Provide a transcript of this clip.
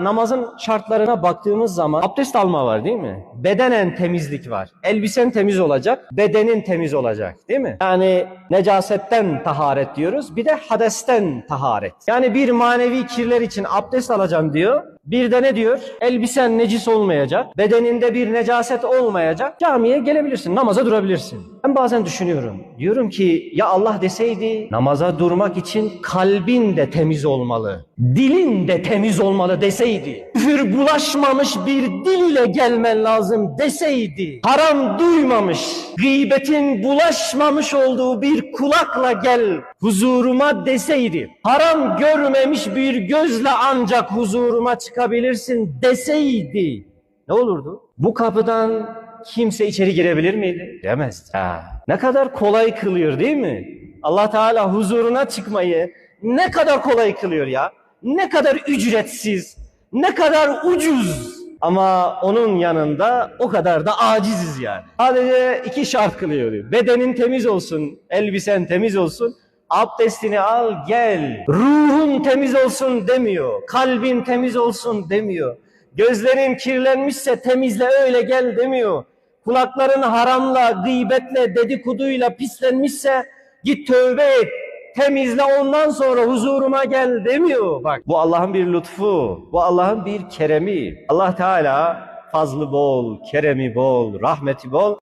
Namazın şartlarına baktığımız zaman abdest alma var değil mi? Bedenen temizlik var. Elbisen temiz olacak, bedenin temiz olacak değil mi? Yani necasetten taharet diyoruz. Bir de hadesten taharet. Yani bir manevi kirler için abdest alacağım diyor. Bir de ne diyor? Elbisen necis olmayacak, bedeninde bir necaset olmayacak. Camiye gelebilirsin, namaza durabilirsin. Ben bazen düşünüyorum. Diyorum ki ya Allah deseydi namaza durmak için kalbin de temiz olmalı. Dilin de temiz olmalı deseydi. Küfür bulaşmamış bir dil ile gelmen lazım deseydi. Haram duymamış, gıybetin bulaşmamış olduğu bir kulakla gel huzuruma deseydi. Haram görmemiş bir gözle ancak huzuruma çıkabilirsin deseydi. Ne olurdu? Bu kapıdan kimse içeri girebilir miydi? Demezdi. Ha. Ne kadar kolay kılıyor değil mi? Allah Teala huzuruna çıkmayı ne kadar kolay kılıyor ya. Ne kadar ücretsiz, ne kadar ucuz. Ama onun yanında o kadar da aciziz yani. Sadece iki şart kılıyor diyor. Bedenin temiz olsun, elbisen temiz olsun. Abdestini al gel. Ruhun temiz olsun demiyor. Kalbin temiz olsun demiyor. Gözlerin kirlenmişse temizle öyle gel demiyor. Kulakların haramla, gıybetle, dedikoduyla pislenmişse git tövbe et. Temizle ondan sonra huzuruma gel demiyor. Bak bu Allah'ın bir lütfu. Bu Allah'ın bir keremi. Allah Teala fazlı bol, keremi bol, rahmeti bol.